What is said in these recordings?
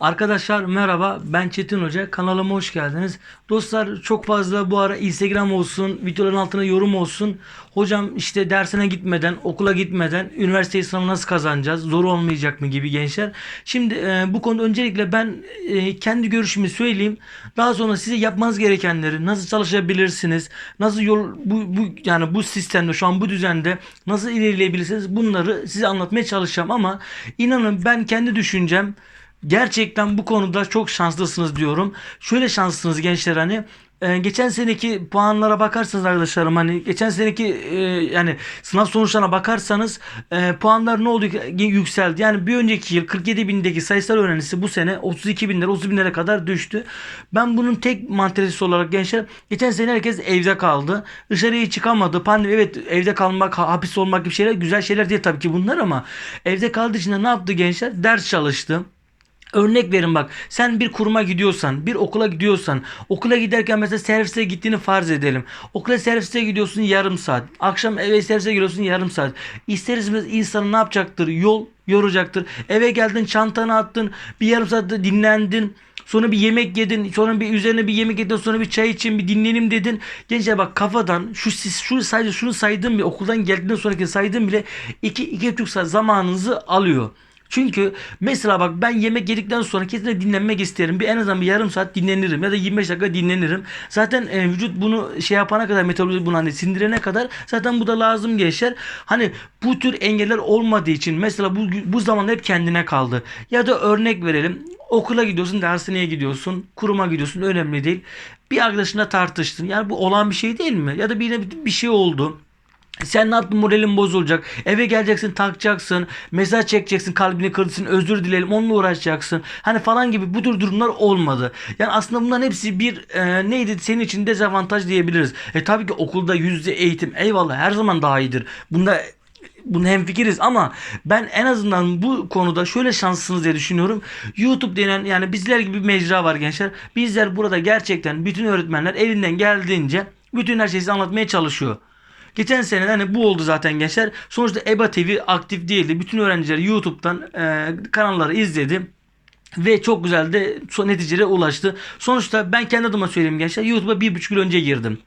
Arkadaşlar merhaba ben Çetin Hoca kanalıma hoş geldiniz. Dostlar çok fazla bu ara Instagram olsun videoların altına yorum olsun. Hocam işte dersine gitmeden okula gitmeden üniversite sınavı nasıl kazanacağız zor olmayacak mı gibi gençler. Şimdi e, bu konuda öncelikle ben e, kendi görüşümü söyleyeyim. Daha sonra size yapmanız gerekenleri nasıl çalışabilirsiniz nasıl yol bu, bu yani bu sistemde şu an bu düzende nasıl ilerleyebilirsiniz bunları size anlatmaya çalışacağım ama inanın ben kendi düşüncem Gerçekten bu konuda çok şanslısınız diyorum. Şöyle şanslısınız gençler hani e, geçen seneki puanlara bakarsanız arkadaşlarım hani geçen seneki e, yani sınav sonuçlarına bakarsanız e, puanlar ne oldu yükseldi. Yani bir önceki yıl 47 bindeki sayısal öğrencisi bu sene 32 binlere 30 binlere kadar düştü. Ben bunun tek mantalitesi olarak gençler geçen sene herkes evde kaldı. Dışarıya çıkamadı. Pandemi evet evde kalmak hapis olmak gibi şeyler güzel şeyler değil tabii ki bunlar ama evde kaldığı için ne yaptı gençler? Ders çalıştı. Örnek verin bak sen bir kuruma gidiyorsan bir okula gidiyorsan okula giderken mesela servise gittiğini farz edelim. Okula servise gidiyorsun yarım saat. Akşam eve servise giriyorsun yarım saat. İster istemez insanın ne yapacaktır? Yol yoracaktır. Eve geldin çantanı attın bir yarım saatte dinlendin. Sonra bir yemek yedin. Sonra bir üzerine bir yemek yedin. Sonra bir çay için bir dinlenim dedin. Gençler bak kafadan şu siz şu sadece şunu saydım bir okuldan geldiğinden sonraki saydım bile iki iki buçuk saat zamanınızı alıyor. Çünkü mesela bak ben yemek yedikten sonra kesinlikle dinlenmek isterim. Bir en azından bir yarım saat dinlenirim ya da 25 dakika dinlenirim. Zaten e, vücut bunu şey yapana kadar metabolizma bunu hani sindirene kadar zaten bu da lazım gençler. Hani bu tür engeller olmadığı için mesela bu bu zaman hep kendine kaldı. Ya da örnek verelim. Okula gidiyorsun, dershaneye gidiyorsun, kuruma gidiyorsun önemli değil. Bir arkadaşına tartıştın. Yani bu olan bir şey değil mi? Ya da birine bir şey oldu. Sen ne yaptın moralin bozulacak. Eve geleceksin takacaksın. Mesaj çekeceksin kalbini kırdırsın özür dilerim onunla uğraşacaksın. Hani falan gibi bu tür durumlar olmadı. Yani aslında bunların hepsi bir e, neydi senin için dezavantaj diyebiliriz. E tabii ki okulda yüzde eğitim eyvallah her zaman daha iyidir. Bunda bunu hemfikiriz ama ben en azından bu konuda şöyle şanslısınız diye düşünüyorum. YouTube denen yani bizler gibi bir mecra var gençler. Bizler burada gerçekten bütün öğretmenler elinden geldiğince bütün her şeyi anlatmaya çalışıyor. Geçen sene hani bu oldu zaten gençler. Sonuçta EBA TV aktif değildi. Bütün öğrenciler YouTube'dan e, kanalları izledi ve çok güzel de neticelere ulaştı. Sonuçta ben kendi adıma söyleyeyim gençler. YouTube'a bir buçuk yıl önce girdim.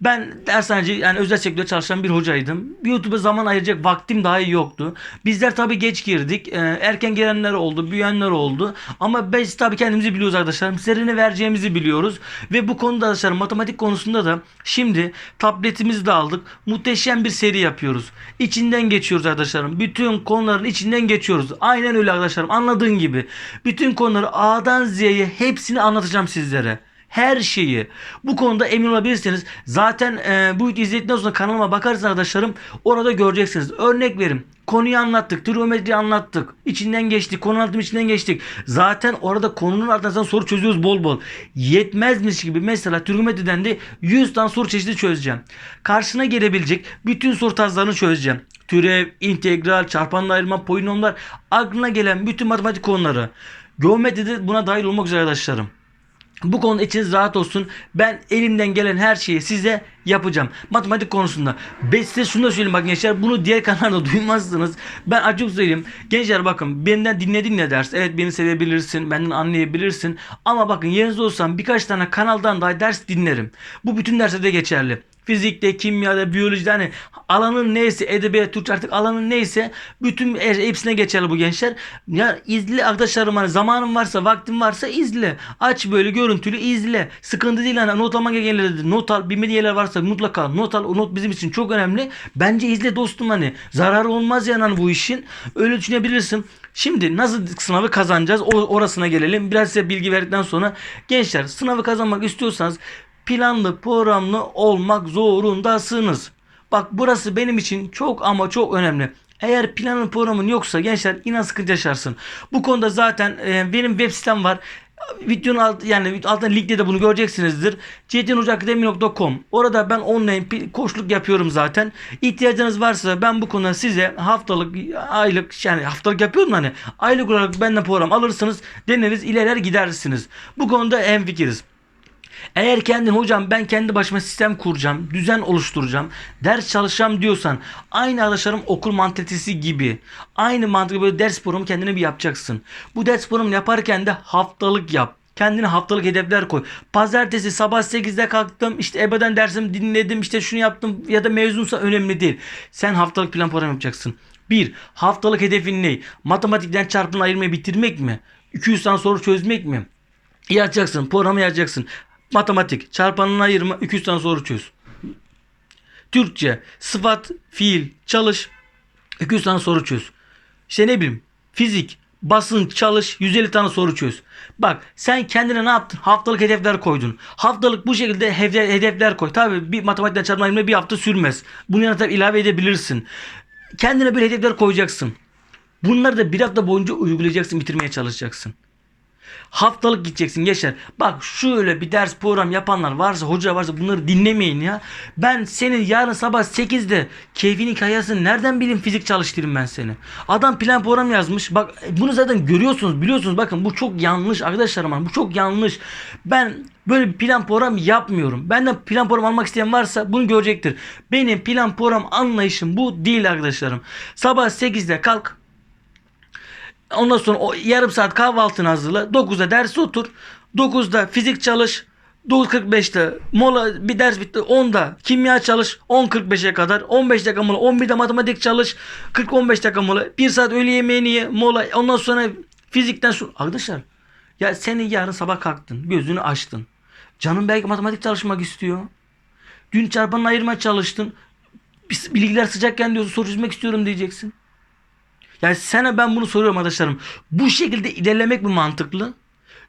Ben dershaneci yani özel sektörde çalışan bir hocaydım. YouTube'a zaman ayıracak vaktim dahi yoktu. Bizler tabi geç girdik. Ee, erken gelenler oldu, büyüyenler oldu. Ama biz tabi kendimizi biliyoruz arkadaşlar. Sizlere vereceğimizi biliyoruz. Ve bu konuda arkadaşlar matematik konusunda da şimdi tabletimizi de aldık. Muhteşem bir seri yapıyoruz. İçinden geçiyoruz arkadaşlarım. Bütün konuların içinden geçiyoruz. Aynen öyle arkadaşlarım. Anladığın gibi. Bütün konuları A'dan Z'ye hepsini anlatacağım sizlere her şeyi. Bu konuda emin olabilirsiniz. Zaten e, bu videoyu izledikten sonra kanalıma bakarsanız arkadaşlarım orada göreceksiniz. Örnek verim. Konuyu anlattık. Trigonometri anlattık. İçinden geçtik. Konu anlatım içinden geçtik. Zaten orada konunun ardından soru çözüyoruz bol bol. Yetmezmiş gibi mesela trigonometriden de 100 tane soru çeşidi çözeceğim. Karşına gelebilecek bütün soru tarzlarını çözeceğim. Türev, integral, çarpanla ayırma, polinomlar aklına gelen bütün matematik konuları. Geometride buna dahil olmak üzere arkadaşlarım. Bu konuda içiniz rahat olsun. Ben elimden gelen her şeyi size yapacağım. Matematik konusunda. Ben size şunu da söyleyeyim bak gençler bunu diğer kanalda duymazsınız. Ben açık söyleyeyim. Gençler bakın benden dinledin ne ders. Evet beni sevebilirsin. Benden anlayabilirsin. Ama bakın yerinizde olsam birkaç tane kanaldan daha ders dinlerim. Bu bütün derslerde geçerli fizikte, kimyada, biyolojide hani alanın neyse, edebiyat, Türkçe artık alanın neyse bütün hepsine geçerli bu gençler. Ya izle arkadaşlarım hani zamanın varsa, vaktin varsa izle. Aç böyle görüntülü izle. Sıkıntı değil hani not almak gerekirler. Not al, bilmediğin yerler varsa mutlaka not al. O not bizim için çok önemli. Bence izle dostum hani. Zararı olmaz yani hani bu işin. Öyle düşünebilirsin. Şimdi nasıl sınavı kazanacağız? O, orasına gelelim. Biraz size bilgi verdikten sonra gençler sınavı kazanmak istiyorsanız planlı programlı olmak zorundasınız. Bak burası benim için çok ama çok önemli. Eğer planın programın yoksa gençler inan sıkıntı yaşarsın. Bu konuda zaten e, benim web sitem var. Videonun alt, yani altında linkte de bunu göreceksinizdir. cetinhocakademi.com Orada ben online koçluk yapıyorum zaten. İhtiyacınız varsa ben bu konuda size haftalık, aylık yani haftalık yapıyorum hani. Aylık olarak benden program alırsınız. Deneriz, ilerler gidersiniz. Bu konuda en fikiriz. Eğer kendin hocam ben kendi başıma sistem kuracağım, düzen oluşturacağım, ders çalışacağım diyorsan aynı arkadaşlarım okul mantalitesi gibi aynı mantıklı böyle ders programı kendine bir yapacaksın. Bu ders programını yaparken de haftalık yap. Kendine haftalık hedefler koy. Pazartesi sabah 8'de kalktım işte ebeden dersimi dinledim işte şunu yaptım ya da mezunsa önemli değil. Sen haftalık plan program yapacaksın. Bir, haftalık hedefin ne? Matematikten çarpımla ayırmayı bitirmek mi? 200 tane soru çözmek mi? Yazacaksın, programı yazacaksın. Matematik, çarpanını ayırma, 200 tane soru çöz. Türkçe, sıfat, fiil, çalış, 200 tane soru çöz. İşte ne bileyim, fizik, basın, çalış, 150 tane soru çöz. Bak sen kendine ne yaptın? Haftalık hedefler koydun. Haftalık bu şekilde hede- hedefler koy. Tabii bir matematikten çarpma ayırma bir hafta sürmez. Bunun yanına ilave edebilirsin. Kendine bir hedefler koyacaksın. Bunları da bir hafta boyunca uygulayacaksın, bitirmeye çalışacaksın. Haftalık gideceksin Yaşar. Bak şöyle bir ders program yapanlar varsa hoca varsa bunları dinlemeyin ya. Ben senin yarın sabah 8'de keyfini kayasın nereden bileyim fizik çalıştırayım ben seni. Adam plan program yazmış. Bak bunu zaten görüyorsunuz biliyorsunuz. Bakın bu çok yanlış arkadaşlarım. Bu çok yanlış. Ben böyle bir plan program yapmıyorum. Benden plan program almak isteyen varsa bunu görecektir. Benim plan program anlayışım bu değil arkadaşlarım. Sabah 8'de kalk. Ondan sonra o yarım saat kahvaltını hazırla. 9'da ders otur. 9'da fizik çalış. 9.45'te mola bir ders bitti. 10'da kimya çalış. 10.45'e kadar. 15 dakika mola. 11'de matematik çalış. 40-15 dakika mola. 1 saat öğle yemeğini ye. Mola. Ondan sonra fizikten su. Arkadaşlar ya senin yarın sabah kalktın. Gözünü açtın. Canın belki matematik çalışmak istiyor. Dün çarpanını ayırmaya çalıştın. Bilgiler sıcakken diyorsun soru çözmek istiyorum diyeceksin. Yani sana ben bunu soruyorum arkadaşlarım. Bu şekilde ilerlemek mi mantıklı?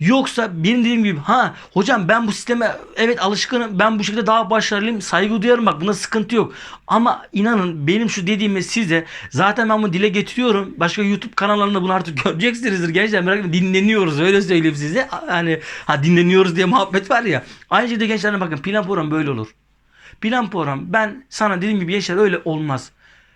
Yoksa benim dediğim gibi ha hocam ben bu sisteme evet alışkınım ben bu şekilde daha başarılıyım saygı duyarım bak bunda sıkıntı yok. Ama inanın benim şu dediğimi size zaten ben bunu dile getiriyorum. Başka YouTube kanallarında bunu artık göreceksinizdir gençler merak etmeyin dinleniyoruz öyle söyleyeyim size. Hani ha dinleniyoruz diye muhabbet var ya. Aynı şekilde gençlerine bakın plan program böyle olur. Plan program ben sana dediğim gibi yaşar öyle olmaz.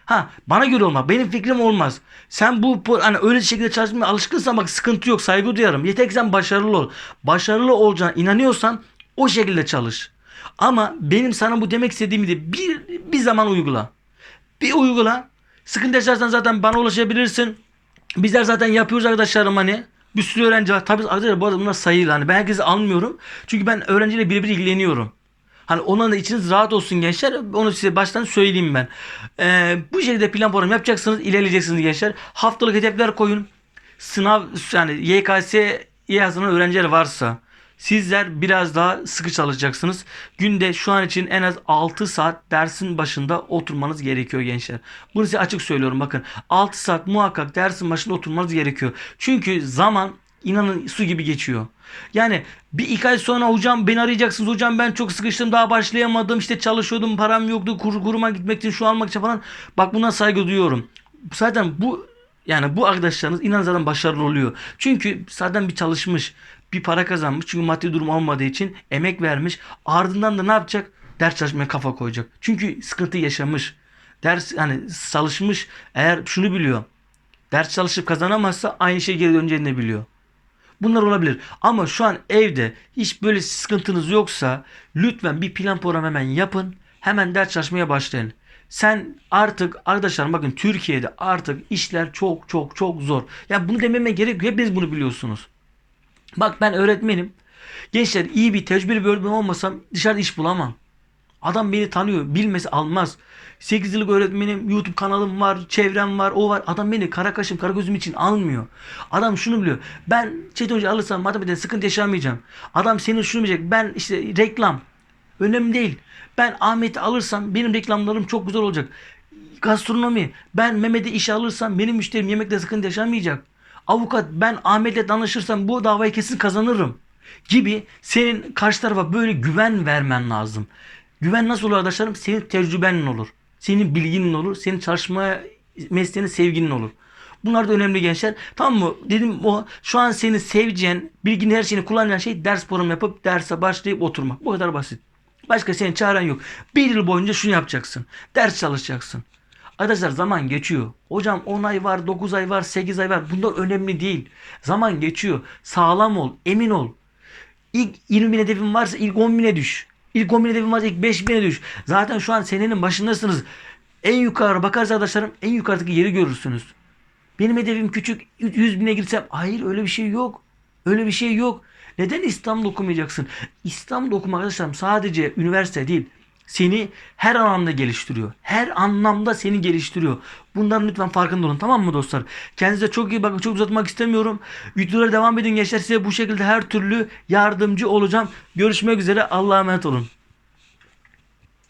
Ha bana göre olmaz. Benim fikrim olmaz. Sen bu hani öyle şekilde çalışmaya alışkınsan bak sıkıntı yok. Saygı duyarım. Yeter ki sen başarılı ol. Başarılı olacağına inanıyorsan o şekilde çalış. Ama benim sana bu demek istediğimi de bir, bir zaman uygula. Bir uygula. Sıkıntı yaşarsan zaten bana ulaşabilirsin. Bizler zaten yapıyoruz arkadaşlarım hani. Bir sürü öğrenci var. Tabii arkadaşlar bu arada bunlar sayılı. Hani ben herkesi almıyorum. Çünkü ben öğrenciyle birebir ilgileniyorum. Hani onların da içiniz rahat olsun gençler. Onu size baştan söyleyeyim ben. Ee, bu şekilde plan program yapacaksınız. ilerleyeceksiniz gençler. Haftalık hedefler koyun. Sınav yani YKS'ye hazırlanan öğrenciler varsa sizler biraz daha sıkı çalışacaksınız. Günde şu an için en az 6 saat dersin başında oturmanız gerekiyor gençler. Bunu size açık söylüyorum bakın. 6 saat muhakkak dersin başında oturmanız gerekiyor. Çünkü zaman inanın su gibi geçiyor. Yani bir iki ay sonra hocam beni arayacaksınız. Hocam ben çok sıkıştım daha başlayamadım. işte çalışıyordum param yoktu. Kur, kuruma gitmek için şu almak için falan. Bak buna saygı duyuyorum. Zaten bu yani bu arkadaşlarınız inan zaten başarılı oluyor. Çünkü zaten bir çalışmış. Bir para kazanmış. Çünkü maddi durum olmadığı için emek vermiş. Ardından da ne yapacak? Ders çalışmaya kafa koyacak. Çünkü sıkıntı yaşamış. Ders hani çalışmış. Eğer şunu biliyor. Ders çalışıp kazanamazsa aynı şey geri döneceğini biliyor. Bunlar olabilir. Ama şu an evde hiç böyle sıkıntınız yoksa lütfen bir plan program hemen yapın. Hemen ders çalışmaya başlayın. Sen artık arkadaşlar bakın Türkiye'de artık işler çok çok çok zor. Ya bunu dememe gerek yok. Hepiniz bunu biliyorsunuz. Bak ben öğretmenim. Gençler iyi bir tecrübeli bir öğretmen olmasam dışarıda iş bulamam. Adam beni tanıyor. Bilmesi almaz. 8 yıllık öğretmenim, YouTube kanalım var, çevrem var, o var. Adam beni kara kaşım, kara gözüm için almıyor. Adam şunu biliyor. Ben Çetin Hoca alırsam matematikte sıkıntı yaşamayacağım. Adam senin şunu bilecek. Ben işte reklam. Önemli değil. Ben Ahmet'i alırsam benim reklamlarım çok güzel olacak. Gastronomi. Ben Mehmet'e iş alırsam benim müşterim yemekte sıkıntı yaşamayacak. Avukat ben Ahmet'le danışırsam bu davayı kesin kazanırım. Gibi senin karşı tarafa böyle güven vermen lazım. Güven nasıl olur arkadaşlarım? Senin tecrübenin olur. Senin bilginin olur. Senin çalışma mesleğine sevginin olur. Bunlar da önemli gençler. Tamam mı? Dedim o şu an seni seveceğin, bilginin her şeyini kullanacağın şey ders programı yapıp derse başlayıp oturmak. Bu kadar basit. Başka senin çaren yok. Bir yıl boyunca şunu yapacaksın. Ders çalışacaksın. Arkadaşlar zaman geçiyor. Hocam 10 ay var, 9 ay var, 8 ay var. Bunlar önemli değil. Zaman geçiyor. Sağlam ol, emin ol. İlk 20 bin hedefin varsa ilk 10 bine düş. İlk 10 bin hedefin varsa ilk 5 bine düş. Zaten şu an senenin başındasınız. En yukarı bakarız arkadaşlarım en yukarıdaki yeri görürsünüz. Benim hedefim küçük 100 bine girsem hayır öyle bir şey yok. Öyle bir şey yok. Neden İslam'da okumayacaksın? İslam'da okumak arkadaşlarım sadece üniversite değil. Seni her anlamda geliştiriyor. Her anlamda seni geliştiriyor. Bunların lütfen farkında olun tamam mı dostlar? Kendinize çok iyi bakın. Çok uzatmak istemiyorum. Videolara devam edin gençler. Size bu şekilde her türlü yardımcı olacağım. Görüşmek üzere. Allah'a emanet olun.